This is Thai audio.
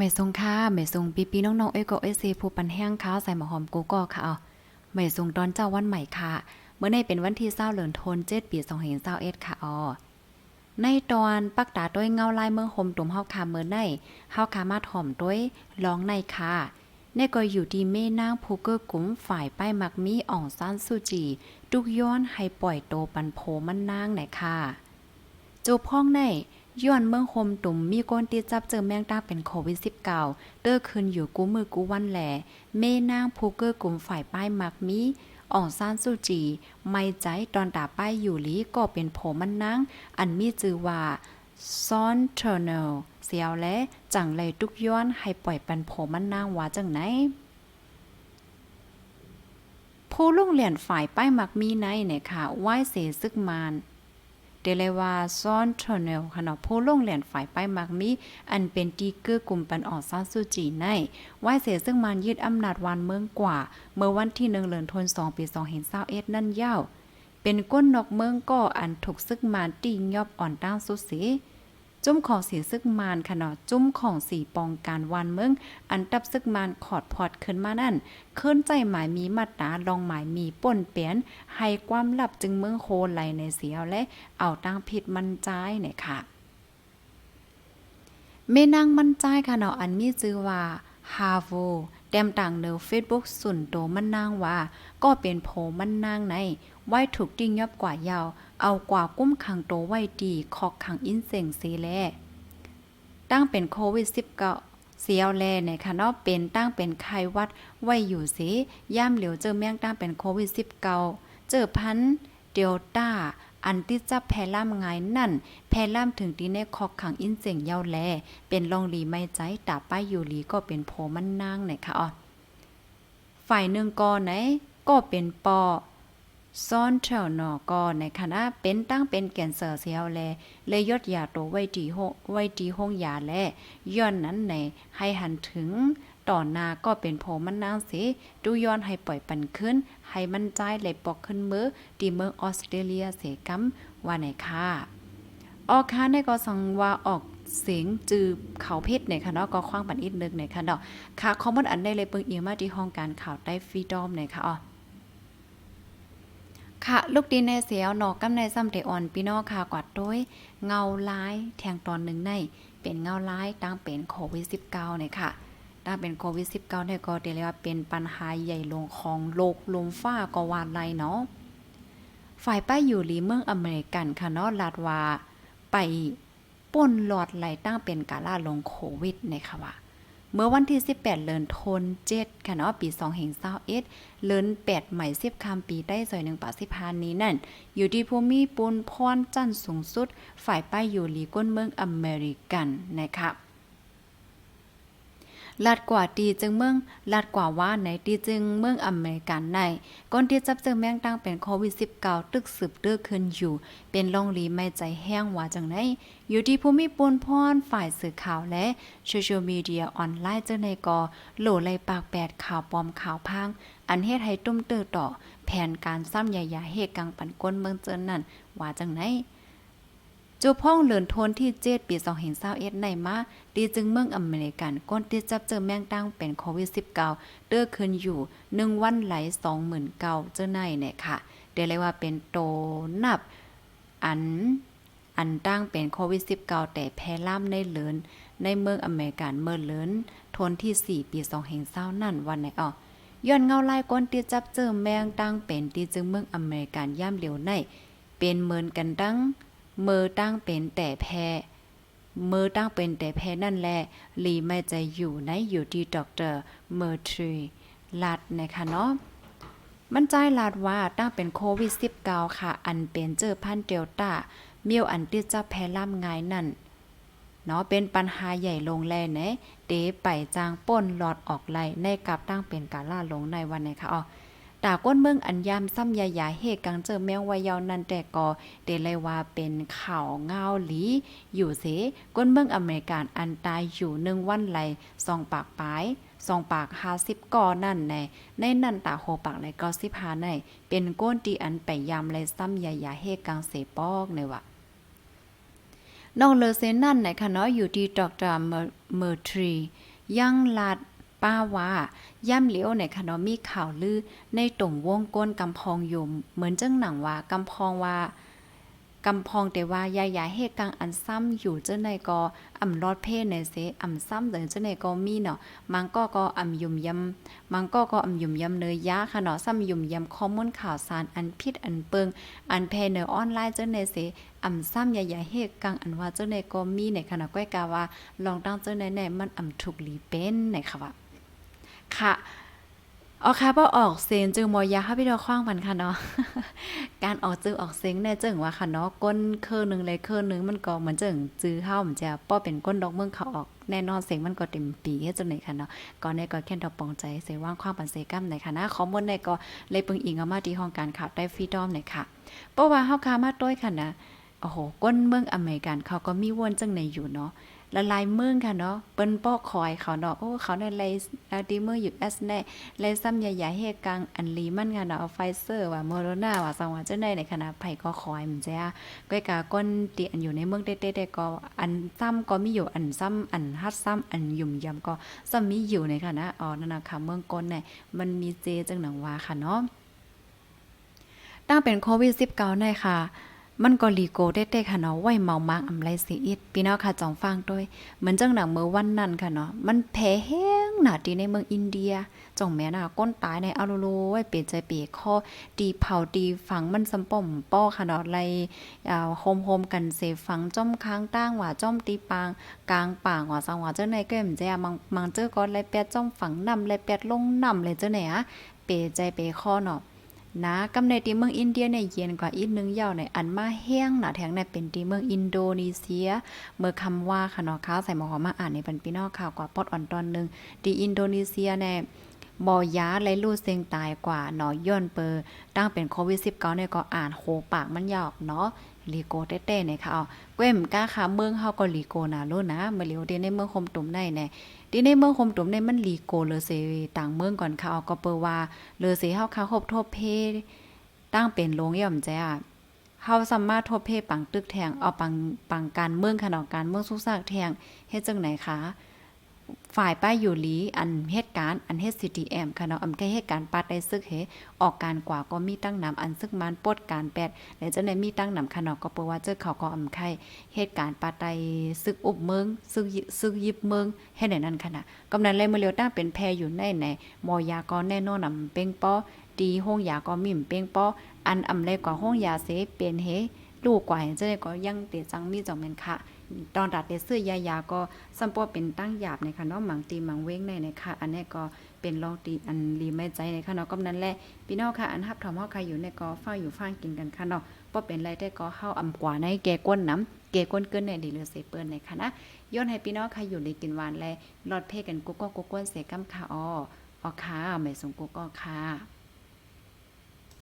ไม่ทรงค่าไม่ทรงปีปีน้องๆเอ้ยก็เอ้ยเซผู้ปันแห้งข้าวใส่หมอหอมกูก็ค่ะเอาไม่ทรงตอนเจ้าวันใหม่ค่ะ เมื่อในเป็นวันที่เศร้าเหลือนทนเจ็ดปีสองเห็นเศร้าเอ็ดค่ะอ๋อในตอนปักตาด้วยเงาลายเมืองห่มตุ่มเฮาคาเมื่อในเฮาคามาถ่อมด้วยร้องในค่ะในก็อยู่ที่เม่นางภูเกอร์กุ้มฝ่ายป้ายมักมีอ่องซ่านสุจีทุกย้อนให้ปล่อยโตปันโพมันนางไหนค่ะจูบพ้องใน ย้อนเมืองโฮมตุ่มมีก้นติดจับเจอแมงดาเป็นโควิด -19 เด้อคืนอยู่กู้มือกู้วันแหล่เมนางภูเกอร์กลุ่มฝ่ายป้ายมักมีอ่องซานสุจี ไม่ใจตอนตาป้ายอยู่ลีก็เป็นโผมันนางอันมีจือว่าซอนเทอร์เนลเสียวและจังเลยทุกย้อนให้ปล่อยปันโผมันนางว่าจังไหนผู้ลุงเหรียญฝ่ายป้ายมักมีในเนี่ยค่ะไหว้เสซึกมาน เดเลวาซ่อนเทอร์เนลขนาผู้ลงเหรียญฝ่ายไปมักมี อันเป็นตีเกอร์กลุ่มปันออกซานซูจีในไหวเสียซึ่งมันยึดอำนาจวันเมืองกว่า เมื่อวันที่หนึ่งเดือนธันวาคมปีสองเห็นเศร้าเอสนั่นยาวเป็นก้นนอกเมืองก็อันถูกซึกมานตียอบอ่อนตั้งสุสี จุ้มของสีซึกมานค่ะเนาะจุ้มของสีปองการวันเมืองอันตับซึกมานขอดพอดขึ้นมานั่นขึ้นใจหมายมีมาตาลองหมายมีป่นเปลี่ยนให้ความลับจึงเมืองโคไหลในเสียวและเอาตั้งผิดมันใจเนี่ยค่ะเมนางมันใจค่ะเนาะอันมีชื่อว่าฮาโว แต้มต่างเนอ Facebook สุนโตมันนางว่า ก็เป็นโผมันนางใน ไว้ถูกดิ้งยับกว่ายาว เอากว่ากุ้มขังโตไว้ดีคอกขังอินเสงสีแลตั้งเป็นโควิด -19 เสียวแลในค่ะเนาะเป็นตั้งเป็นไข้วัดไว้อยู่สิย่ามเหลียวเจอแม่งตั้งเป็นโควิด -19 เจอพันเดลต้า อันที่จะแพร่ล่ามงายนั่น แพร่ล่ามถึงที่ในคอกขังอินเสียงเยาแล เป็นลองลีไม่ใจตาป้ายอยู่ลีก็เป็นโพมันนางไหนคะอ๋อฝ่ายหนึ่งก็ไหน ก็เป็นปอซ่อนเถวนอก็ในคณะเป็นตั้งเป็นแก่นเสือเสียวแลเลยยอดยาโตไว้ดีโฮไว้ดีห้องยาแลย้อนนั้นในให้หันถึง ต่อหนาก็เป็นโผมันนางสิดูย้อนให้ปล่อยปันขึ้น ให้มันใจายไหลปอกขึ้นมือดีเมืองออสเตรเลียเสกำว่าไหนค่ะออกค่ะในก็สังว่าออกเสียงจือเขาเพชรเนี่ยค่ะเนาะก็คว้างปันอีกนึกเนี่ยค่ะเนาะค่ะคอมเมนต์อันได้เลยเปิงเอียมาที่ห้องการข่าวใต้ฟรีดอมเนี่ยค่ะอ๋อค่ะลูกดีในเสียวหนอกกำในซ้ำเตอ่อนพี่น้องค่ะกวาดด้วยเงาลายแทงตอนหนึ่งในเป็นเงาลายตั้งเป็นโควิด -19 เนี่ยค่ะ ถ้าเป็นโควิด -19 เนี่ยก็เรียกว่าเป็นปัญหาใหญ่ลงของโลกลมฟ้าก็วาดไรเนาะฝ่ายป้ายอยู่หลีเมืองอเมริกันค่ะเนาะลาดว่าไปป่นหลอดไหลตั้งเป็นกาล่าลงโควิดนะคะว่าเมื่อวันที่ 18 เดือนธันวาคมค่ะเนาะปี2021เดือน8ใหม่10คำปีได้ซอย1ปาสิพานนี้นั่น อยู่ที่ภูมิปูนพรจันสูงสุด ฝ่ายป้ายอยู่หลีก้นเมืองอเมริกันนะคะ ลาดกว่าตีจึงเมืองลาดกว่าว่าในตีจึงเมืองอเมริกันในก่อนที่จับจึงแมงตั้งเป็นโควิด -19 ตึกสืบเตื้อขึ้นอยู่ เป็นลองลีไม่ใจแห้งว่าจังไหนอยู่ที่ภูมิปูนพรฝ่ายสื่อข่าวและโซเชียลมีเดียออนไลน์เจ้าในกอโหลไลปากแปดข่าวปลอมข่าวพัง อันเฮ็ดให้ตุ้มเตือต่อ แผนการซ้ำใหญ่ๆเหตุกังปันก้นเมืองเจินนั่นว่าจังไหน จูพ่องเหลือนทนที่เจ็ดปี2021ในมาดีจึงเมืองอเมริกันก้นที่จับเจอแมงตั้งเป็นโควิด -19 เด้อขึ้นอยู่1วันไหล29,000เก้าเจ้าในเนี่ยค่ะ เดี๋ยวเลยว่าเป็นโตนับอันอันตั้งเป็นโควิด -19 แต่แพร่ล่ามในเหลือนในเมืองอเมริกันเมื่อเหลือนทนที่ 4 ปี2020นั่นวันไหนอ่อย้อนเงาลายก้นที่จับเจอแมงตั้งเป็นที่จึงเมืองอเมริกันย่ามเหลียวในเป็นเหมือนกันตั้ง มือตั้งเป็นแต่แพ้มือตั้งเป็นแต่แพ้นั่นแหละลีไม่ใจอยู่ในอยู่ที่ดอกเตอร์เมอร์ทรีลัดนะคะเนาะมันใจลาดว่าตั้งเป็นโควิด -19 ค่ะ อันเป็นเจอพันเดลต้าเมียวอันที่จะแพร่ล่ำง่ายนั่นเนาะเป็นปัญหาใหญ่ลงแลเนะเดไปจางป้นหลอดออกไหลในกับตั้งเป็นกาล่าลงในวันไหนคะอ๋อ ตาก้นเมืองอันยามซ้ำยายาเฮกังเจอแมววายาวนันแต่ก็เดเลยว่าเป็นข่าวเงาหลี อยู่เสก้นเมืองอเมริกันอันตายอยู่หนึ่งวันไหลสองปากปลายสองปากห้าสิบก่อนั่นในในนั่นตาโหปากไหลก็สิบหาในเป็นก้นตีอันไปยามไหลซ้ำยายาเฮกังเสปอกในวะน้องเลอเซนนั่นไหนคะเนาะอยู่ที่ดอกเตอร์เมอร์ทรียังลาด ป้าว่าย่ำเหลียวในคะเนมีข่าวลือ ในตรงวงก้นกำพองอยู่เหมือนเจังหนังว่ากำพองว่ากำพองแต่ว่ายายาเหตุกังอันซ้ำอยู่เจ้าในก็อำรอดเพศในเสอำซ้ำเดินเจ้าในก็มีเนาะมันก็ก็อำยุ่มยำมันก็ก็อำยุ่มยำเนยยะค่ะเนาะซ้ำยุ่มยำข้อมูลข่าวสารอันผิดอันเปิง อันแพเนอออนไลน์เจ้าในเสอำซ้ำใหญ่ๆเฮกังอันว่าเจ้าในก็มีในขณะก้อยกาว่าลองตั้งเจ้าในแน่มันอำถูกหลีเป็นในค่ะว่า ค่ะเอาค่ะพอออกเสียงจึงมอยาค่ะพี่ดอกขว้างมันค่ะเนาะการออกจึงออกเสียงแน่จึงว่าค่ะเนาะก้นเคอหนึงเลยเคอหนึงมันก็เหมือนจึงจื้อเฮามันจะป้อเป็นก้นดอกเมืองเขาออกแน่นอนเสียงมันก็เต็มปีเฮ็ดจังได๋ค่ะเนาะก่อนในก็แค่นดอกปองใจเสียว่างความปันเสกัมในค่ะนะข้อมูลในก็เลยปึงอิงเอามาที่ห้องการข่าวได้ฟรีดอมในค่ะเพราะว่าเฮาคามาต้อยค่ะนะโอ้โหก้นเมืองอเมริกันเขาก็มีวนจังในอยู่เนาะ ละลายเมืองค่ะเนาะเปิ้นป้อคอยเขาเนาะโอ้เขาในไลอาดีเมอร์อยู่เอสแน่ไลซ้ำใหญ่ๆเฮกลางอันลีมันค่ะเนาะเอาไฟเซอร์ว่าโมโรนาว่าสังว่าจังได๋ในคณะไผ่ก็คอยมันจ้าก้อยกาก้นเติอันอยู่ในเมืองเต้ๆก็อันซ้ำก็มีอยู่อันซ้ำอันฮัดซ้ำอันยุ่มยำก็ซ้ำมีอยู่ในค่ะนะอ๋อนั่นน่ะค่ะเมืองก้นเนี่ยมันมีเจจังหนังว่าค่ะเนาะตั้งเป็นโควิด19ได้ค่ะ มันก็ลีโกได้ๆค่ะเนาะไว้เมามากอำไรสิอิดพี่น้องค่ะจองฟังด้วยเหมือนจังหนังเมื่อวันนั้นค่ะเนาะมันแพ้แห้งหนาดีในเมืองอินเดียจ่องแม่น่ะก้นตายในอาโลโลไว้เปลี่ยนใจเปียคอตีเผาตีฝังมันสำป่อมป้อค่ะเนาะไลอ่าโฮมๆกันเสฝังจ้อมค้างตั้งว่าจ้อมตีปางกลางป่างว่าสังว่าเจ้าในก็เหมือนจะมังมังเจอก็ไลแปดจ้อมฝังนำไลแปดลงนำเลยเจ้าไหนอะเปลี่ยใจเปคอเนาะ นะกำในที่เมืองอินเดียเนี่ยเย็นกว่าอีกนึงยาวในอันมาแห้งหนาแทงในเป็นที่เมืองอินโดนีเซีย เมื่อคำว่าค่ะเนาะข้าวใส่หมอหอมมาอ่านในปันพี่น้องข่าวกว่าปอดอ่อนตอนหนึงที่อินโดนีเซียเนี่ยบ่ยาและลูกเซงตายกว่าเนาะย้อนเปอตั้งเป็นโควิด19เนี่ยก็อ่านโคปากมันยาวเนาะลีโกเต้ๆเนี่ยค่ะเอาเว้มกล้าค่ะเมืองเฮาก็ลีโกนะโลนะเมื่อเหลียวเดในเมืองคมตุ่มได้แน่ย ที่ในเมืองคมตุ่มในมันลีโกเลเซต่างเมืองก่อนค่ะเอาก็เปิว่าเลเซเฮาค่ะครบทบเพตั้งเป็นโรงย่อมแจ้ะเฮาสามารถทบเพปังตึกแทงเอาปังปังการเมืองขนองการเมืองสุกซากแทงเฮ็ดจังไหนคะ ฝ่ายป้ายอยู่หลีอันเหตุการณ์อันเฮ็ด CTM ค่ะเนาะอำแค่เหตุการณ์ปาดได้ซึกเฮออกการกว่าก็มีตั้งนำอันซึกมันปดการแปดและจังได๋มีตั้งนำค่ะเนาะก็เปว่าเจอเขาก็อำไข่เหตุการณ์ปาดได้ซึกอุบเมืองซึกซึกยิบเมืองเฮ็ดไหนนั้นค่ะนะกำนั้นเลยเมื่อเลียวตั้งเป็นแพรอยู่ในไหนมอยาก็แน่นอนนำเป็งป้อดีห้องยาก็มิ่มเป้งป้ออันอำเล็กว่าห้องยาเสเปลี่ยนเฮลูกกว่าเจะได้ก็ยังเตจังมีจังแม่นค่ะ ตอนดัดเตซื้อยายาก็ซัมปอเป็นตั้งหยาบในค่ะเนาะหมังตีหมังเว้งในนะคะอันนี้ก็เป็นลองตีอันรีไม่ใจในค่ะเนาะก็นั้นแหละพี่น้องค่ะอันฮับถอมเฮาใครอยู่ในก็ฟ้าอยู่ฟ้างกินกันค่ะเนาะบ่เป็นไรแต่ก็เฮาอำกว่าในแก่ก้นน้ำแก่ก้นเกินในดีเหลือเสเปิ้นในค่ะนะย้อนให้พี่น้องใครอยู่ในกินหวานและรอดเพกันกุ๊กก็กุ๊กก้นเสกำค่ะอ้อออค่ะไม่สงกุ๊กก็ค่ะ